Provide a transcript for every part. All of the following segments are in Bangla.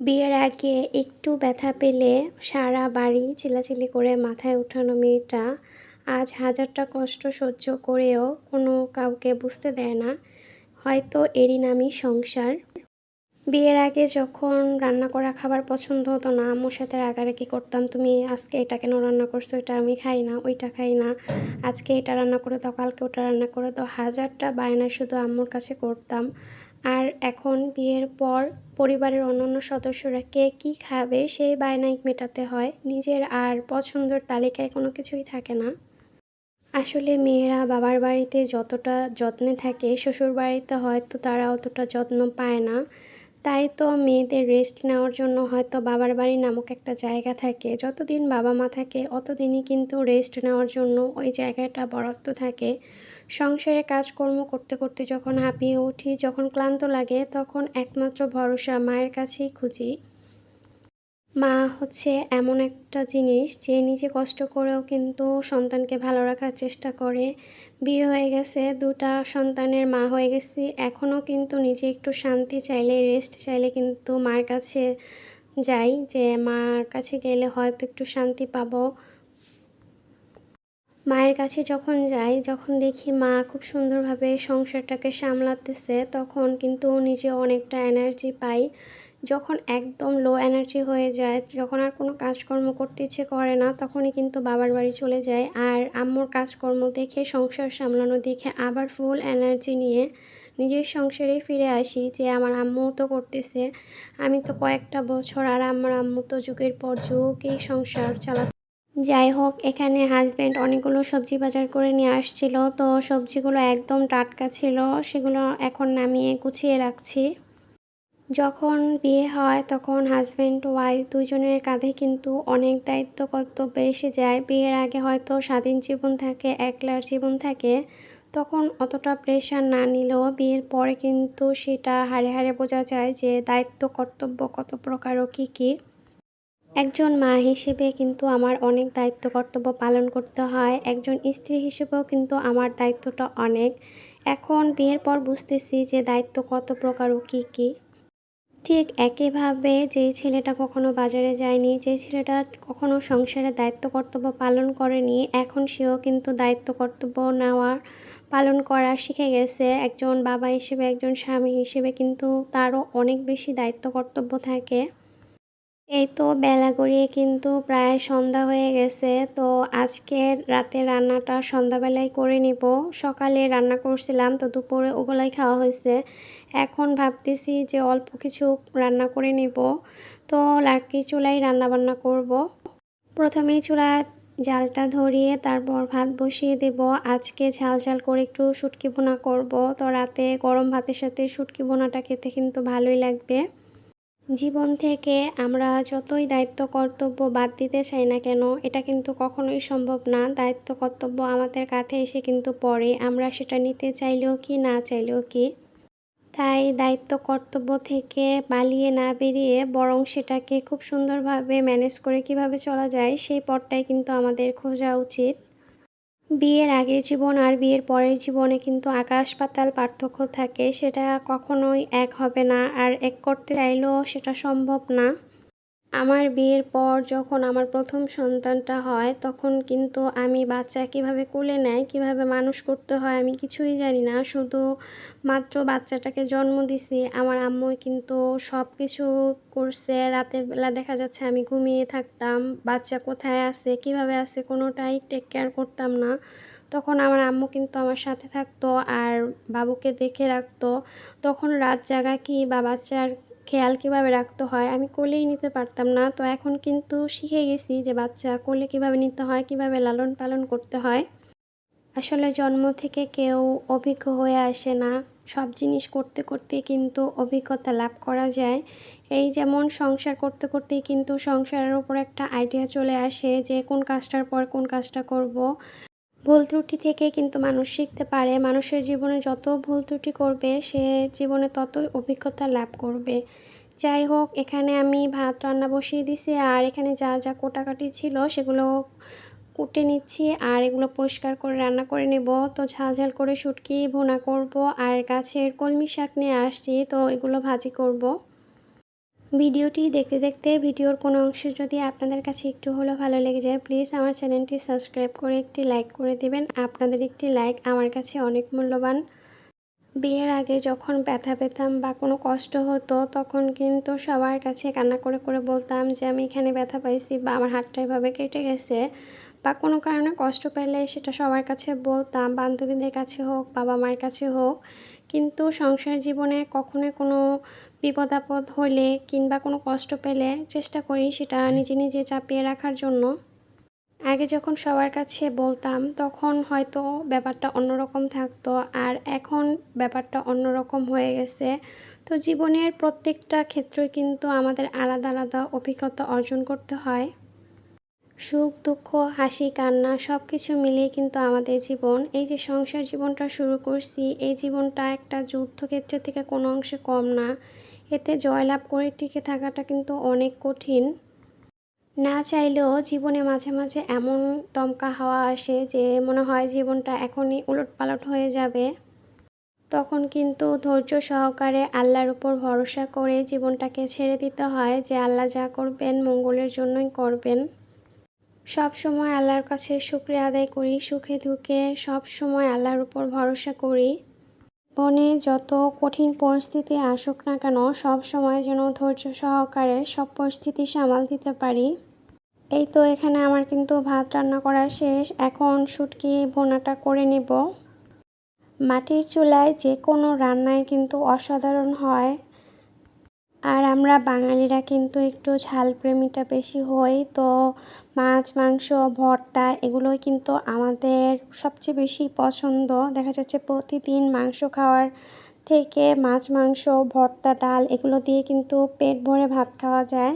বিয়ের আগে একটু ব্যথা পেলে সারা বাড়ি চিলাচিলি করে মাথায় উঠানো মেয়েটা আজ হাজারটা কষ্ট সহ্য করেও কোনো কাউকে বুঝতে দেয় না। হয়তো এরই নামই সংসার। বিয়ের আগে যখন রান্না করা খাবার পছন্দ হতো না, আম্মুর সাথে রাগারাগি করতাম, তুমি আজকে এটা কেন রান্না করছ? এটা আমি খাই না, ওইটা খাই না। আজকে এটা রান্না করে দাও, কালকে ওটা রান্না করে দাও। হাজারটা বায়না শুধু আম্মুর কাছে করতাম। আর এখন বিয়ের পর পরিবারের অন্যান্য সদস্যরা কে কী খাবে সেই বায়নাই মেটাতে হয়। নিজের আর পছন্দের তালিকায় কোনো কিছুই থাকে না। আসলে মেয়েরা বাবার বাড়িতে যতটা যত্নে থাকে শ্বশুর বাড়িতে হয়তো তারা অতটা যত্ন পায় না। তাই তো মেয়েদের রেস্ট নেওয়ার জন্য হয়তো বাবার বাড়ি নামক একটা জায়গা থাকে। যতদিন বাবা মা থাকে, অতদিনই কিন্তু রেস্ট নেওয়ার জন্য ওই জায়গাটা বরাদ্দ থাকে। সংসারে কাজকর্ম করতে করতে যখন হাঁপিয়ে উঠি, যখন ক্লান্ত লাগে, তখন একমাত্র ভরসা মায়ের কাছেই খুঁজি। মা হচ্ছে এমন একটা জিনিস যে নিজে কষ্ট করেও কিন্তু সন্তানকে ভালো রাখার চেষ্টা করে। বিয়ে হয়ে গেছে, দুটা সন্তানের মা হয়ে গেছি। এখনও কিন্তু নিজে একটু শান্তি চাইলে রেস্ট চাইলে কিন্তু মার কাছে যাই যে, মার কাছে গেলে হয়তো একটু শান্তি পাবো। মায়ের কাছে যখন যাই, যখন দেখি মা খুব সুন্দরভাবে সংসারটাকে সামলাতেছে, তখন কিন্তু নিজে অনেকটা এনার্জি পাই। যখন একদম লো এনার্জি হয়ে যায়, যখন আর কোনো কাজকর্ম করতে ইচ্ছে করে না, তখনই কিন্তু বাবার বাড়ি চলে যায় আর আম্মুর কাজকর্ম দেখে, সংসার সামলানো দেখে আবার ফুল এনার্জি নিয়ে নিজের সংসারেই ফিরে আসি যে, আমার আম্মুও তো করতেছে। আমি তো কয়েকটা বছর আর আমার আম্মু তো যুগের পর যুগ এই সংসার চালা যাই হোক, এখানে হাজব্যান্ড অনেকগুলো সবজি বাজার করে নিয়ে আসছিল। তো সবজিগুলো একদম টাটকা ছিল, সেগুলো এখন নামিয়ে গুছিয়ে রাখছি। যখন বিয়ে হয়, তখন হাজব্যান্ড ওয়াইফ দুজনের কাঁধে কিন্তু অনেক দায়িত্ব কর্তব্য এসে যায়। বিয়ের আগে হয়তো স্বাধীন জীবন থাকে, একলার জীবন থাকে। তখন অতটা প্রেশার না নিলেও বিয়ের পরে কিন্তু সেটা হারে হারে বোঝা যায় যে দায়িত্ব, কর্তব্য কত প্রকার ও কী কী। একজন মা হিসেবে কিন্তু আমার অনেক দায়িত্ব কর্তব্য পালন করতে হয়। একজন স্ত্রী হিসেবেও কিন্তু আমার দায়িত্বটা অনেক। এখন বিয়ের পর বুঝতেছি যে দায়িত্ব কত প্রকার ও কী কী। ঠিক একইভাবে যেই ছেলেটা কখনো বাজারে যায়নি, যে ছেলেটা কখনো সংসারে দায়িত্ব কর্তব্য পালন করেনি, এখন সেও কিন্তু দায়িত্ব কর্তব্য নেওয়ার পালন করা শিখে গেছে। একজন বাবা হিসেবে, একজন স্বামী হিসেবে কিন্তু তারও অনেক বেশি দায়িত্ব কর্তব্য থাকে। এই তো বেলা গড়িয়ে কিন্তু প্রায় সন্ধ্যা হয়ে গেছে, তো আজকে রাতে রান্নাটা সন্ধ্যাবেলায় করে নিব। সকালে রান্না করছিলাম, তো দুপুরে ওগুলাই খাওয়া হয়েছে। এখন ভাবতেছি যে অল্প কিছু রান্না করে নিব, তো লাকড়ি চুলাই রান্না বান্না করব। প্রথমেই চুলা জালটা ধরিয়ে তারপর ভাত বসিয়ে দেব। আজকে ঝাল ঝাল করে একটু শুটকি বোনা করব, তো রাতে গরম ভাতের সাথে শুটকি বোনাটা খেতে কিন্তু ভালোই লাগবে। জীবন থেকে আমরা যতই দায়িত্ব, কর্তব্য বাদ দিতে চাই না কেন, এটা কিন্তু কখনোই সম্ভব না। দায়িত্ব, কর্তব্য আমাদের কাছে এসে কিন্তু পড়ে। আমরা সেটা নিতে চাইলেও কি, না চাইলেও কি? তাই দায়িত্ব, কর্তব্য থেকে পালিয়ে না বেরিয়ে বরং সেটাকে খুব সুন্দরভাবে ম্যানেজ করে কীভাবে চলা যায়, সেই পথটাই কিন্তু আমাদের খোঁজা উচিত। বিয়ের আগের জীবন আর বিয়ের পরের জীবনে কিন্তু আকাশ পাতাল পার্থক্য থাকে, সেটা কখনোই এক হবে না। আর এক করতে চাইলেও সেটা সম্ভব না। আমার বিয়ের পর যখন আমার প্রথম সন্তানটা হয়, তখন কিন্তু আমি বাচ্চা কীভাবে কোলে নেয়, কীভাবে মানুষ করতে হয়, আমি কিছুই জানি না। শুধু মাত্র বাচ্চাটাকে জন্ম দিছি, আমার আম্মু কিন্তু সব কিছু করছে। রাতের বেলা দেখা যাচ্ছে আমি ঘুমিয়ে থাকতাম, বাচ্চা কোথায় আছে, কীভাবে আছে কোনোটাই টেক কেয়ার করতাম না। তখন আমার আম্মু কিন্তু আমার সাথে থাকতো আর বাবুকে দেখে রাখতো। তখন রাত জাগা কি বা বাচ্চার খেয়াল কীভাবে রাখতে হয়? আমি কোলেই নিতে পারতাম না। তো এখন কিন্তু শিখে গেছি যে, বাচ্চা, কোলে কীভাবে নিতে হয়, কীভাবে লালন পালন করতে হয়। আসলে জন্ম থেকে কেউ অভিজ্ঞ হয়ে আসে না। সব জিনিস করতে করতে কিন্তু অভিজ্ঞতা লাভ করা যায়। এই যেমন সংসার করতে করতেই কিন্তু সংসারের উপর একটা আইডিয়া চলে আসে যে, কোন কাজটার পর কোন কাজটা করব। ভুল ত্রুটি থেকে কিন্তু মানুষ শিখতে পারে। মানুষের জীবনে যত ভুল ত্রুটি করবে, সে জীবনে ততই অভিজ্ঞতা লাভ করবে। যাই হোক, এখানে আমি ভাত রান্না বসিয়ে দিছি আর এখানে যা যা কোটাকাটি ছিল সেগুলো কুটে নিচ্ছি আর এগুলো পরিষ্কার করে রান্না করে নেব। তো ঝাল ঝাল করে শুটকি, ভুনা করব আর গাছের কলমি শাক নিয়ে আসছি, তো এগুলো ভাজি করব। ভিডিওটি দেখতে দেখতে ভিডিওর কোনো অংশ যদি আপনাদের কাছে একটু হলেও ভালো লেগে যায় প্লিজ আমার চ্যানেলটি সাবস্ক্রাইব করে একটি লাইক করে দিবেন। আপনাদের একটি লাইক আমার কাছে অনেক মূল্যবান। বিয়ের আগে যখন ব্যথা পেতাম বা কোনো কষ্ট হতো, তখন কিন্তু সবার কাছে কান্না করে করে বলতাম যে, আমি এখানে ব্যথা পাইছি বা আমার হাতটা এভাবে কেটে গেছে। বা কোনো কারণে কষ্ট পেলে সেটা সবার কাছে বলতাম, বান্ধবীদের কাছে হোক বাবা মায়ের কাছে হোক। কিন্তু সংসার জীবনে কখনোই কোনো বিপদ আপদ হলে কিংবা কোনো কষ্ট পেলে চেষ্টা করি সেটা নিজে নিজে চাপিয়ে রাখার জন্য। আগে যখন সবার কাছে বলতাম, তখন হয়তো ব্যাপারটা অন্যরকম থাকতো আর এখন ব্যাপারটা অন্যরকম হয়ে গেছে। তো জীবনের প্রত্যেকটা ক্ষেত্রে কিন্তু আমাদের আলাদা আলাদা অভিজ্ঞতা অর্জন করতে হয়। সুখ, দুঃখ, হাসি, কান্না সব কিছু মিলিয়ে কিন্তু আমাদের জীবন, এই যে সংসার জীবনটা শুরু করছি, এই জীবনটা একটা যুদ্ধক্ষেত্রের থেকে কোনো অংশে কম না। এতে জয়লাভ করে টিকে থাকাটা কিন্তু অনেক কঠিন। না চাইলেও জীবনে মাঝে মাঝে এমন দমকা হাওয়া আসে যে মনে হয় জীবনটা এখনই উলটপালট হয়ে যাবে। তখন কিন্তু ধৈর্য সহকারে আল্লাহর উপর ভরসা করে জীবনটাকে ছেড়ে দিতে হয় যে আল্লাহ যা করবেন মঙ্গলের জন্যই করবেন। সব সময় আল্লাহর কাছে শুক্রিয়া আদায় করি, সুখে দুঃখে সব সময় আল্লাহর উপর ভরসা করি। বনে যত কঠিন পরিস্থিতি আসুক না কেন, সব সময় যেন ধৈর্য সহকারে সব পরিস্থিতি সামাল দিতে পারি। এই তো এখানে আমার কিন্তু ভাত রান্না করা শেষ। এখন শুটকি বোনাটা করে নেব। মাটির চুলায় যে কোনো রান্নায় কিন্তু অসাধারণ হয়। আর আমরা বাঙালিরা কিন্তু একটু ঝাল প্রেমীটা বেশি হই, তো মাছ, মাংস, ভর্তা এগুলোই কিন্তু আমাদের সবচেয়ে বেশি পছন্দ। দেখা যাচ্ছে প্রতিদিন মাংস খাওয়ার থেকে মাছ, মাংস, ভর্তা, ডাল এগুলো দিয়ে কিন্তু পেট ভরে ভাত খাওয়া যায়।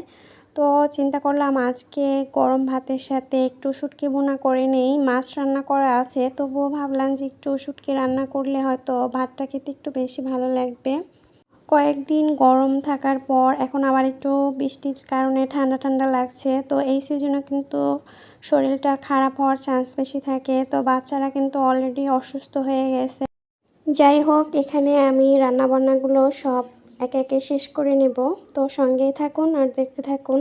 তো চিন্তা করলাম আজকে গরম ভাতের সাথে একটু শুটকি বোনা করে নেই, মাছ রান্না করা আছে, তবুও ভাবলাম যে একটু শুটকি রান্না করলে হয়তো ভাতটা খেতে একটু বেশি ভালো লাগবে। কয়েকদিন গরম থাকার পর এখন আবার একটু বৃষ্টির কারণে ঠান্ডা ঠান্ডা লাগছে। তো এই সিজনে কিন্তু শরীরটা খারাপ হওয়ার চান্স বেশি থাকে। তো বাচ্চারা কিন্তু অলরেডি অসুস্থ হয়ে গেছে। যাই হোক, এখানে আমি রান্নাবান্নাগুলো সব একে একে শেষ করে নেব। তো সঙ্গেই থাকুন আর দেখতে থাকুন।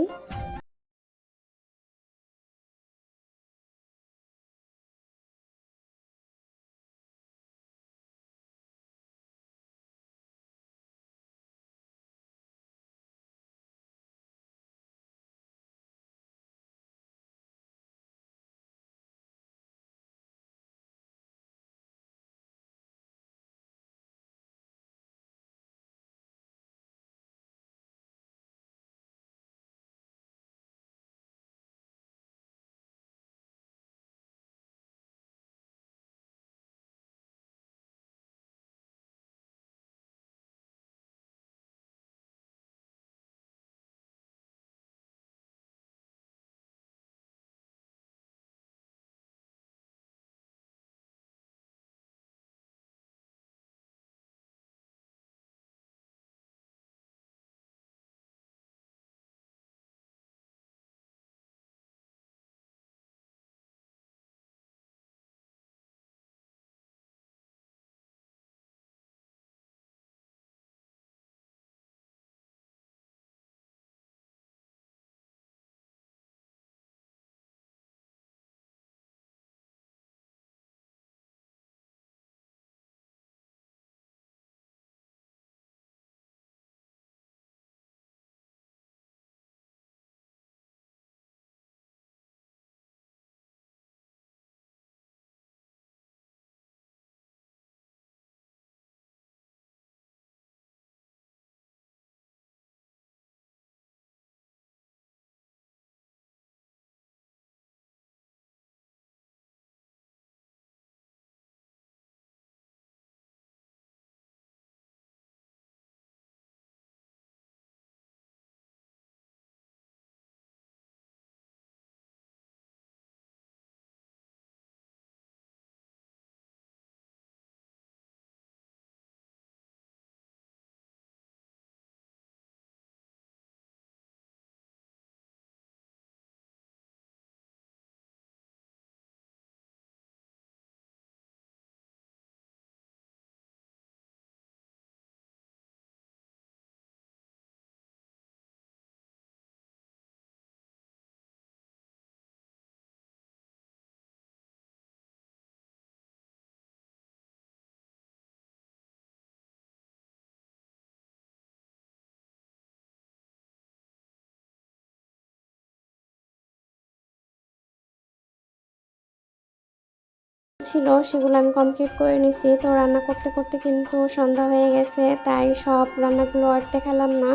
ছিল, সেগুলো আমি কমপ্লিট করে নিছি। তো রান্না করতে করতে কিন্তু সন্ধ্যা হয়ে গেছে, তাই সব রান্নাগুলো আর দেখালাম না।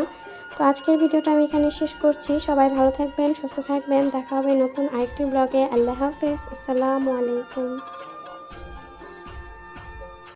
তো আজকের ভিডিওটা আমি এখানে শেষ করছি। সবাই ভালো থাকবেন, সুস্থ থাকবেন। দেখা হবে নতুন আরেকটি ব্লগে আল্লাহ হাফিজ। আসসালামু আলাইকুম।